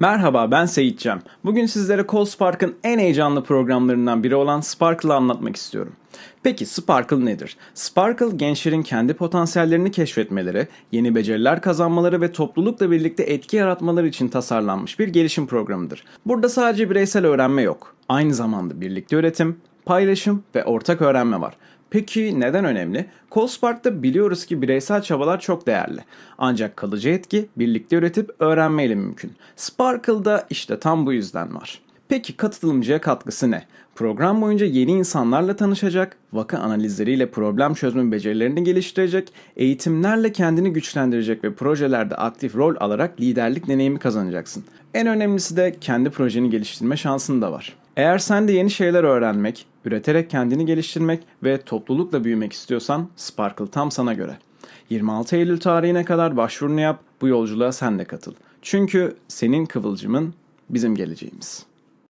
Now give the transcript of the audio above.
Merhaba ben Seyit Cem. Bugün sizlere ColdSpark'ın en heyecanlı programlarından biri olan Sparkle'ı anlatmak istiyorum. Peki Sparkle nedir? Sparkle gençlerin kendi potansiyellerini keşfetmeleri, yeni beceriler kazanmaları ve toplulukla birlikte etki yaratmaları için tasarlanmış bir gelişim programıdır. Burada sadece bireysel öğrenme yok. Aynı zamanda birlikte üretim, paylaşım ve ortak öğrenme var. Peki neden önemli? ColdSpark'ta biliyoruz ki bireysel çabalar çok değerli. Ancak kalıcı etki birlikte üretip öğrenmeyle mümkün. Sparkle'da işte tam bu yüzden var. Peki katılımcıya katkısı ne? Program boyunca yeni insanlarla tanışacak, vaka analizleriyle problem çözme becerilerini geliştirecek, eğitimlerle kendini güçlendirecek ve projelerde aktif rol alarak liderlik deneyimi kazanacaksın. En önemlisi de kendi projeni geliştirme şansın da var. Eğer sen de yeni şeyler öğrenmek, üreterek kendini geliştirmek ve toplulukla büyümek istiyorsan Sparkle tam sana göre. 26 Eylül tarihine kadar başvurunu yap, bu yolculuğa sen de katıl. Çünkü senin kıvılcımın bizim geleceğimiz.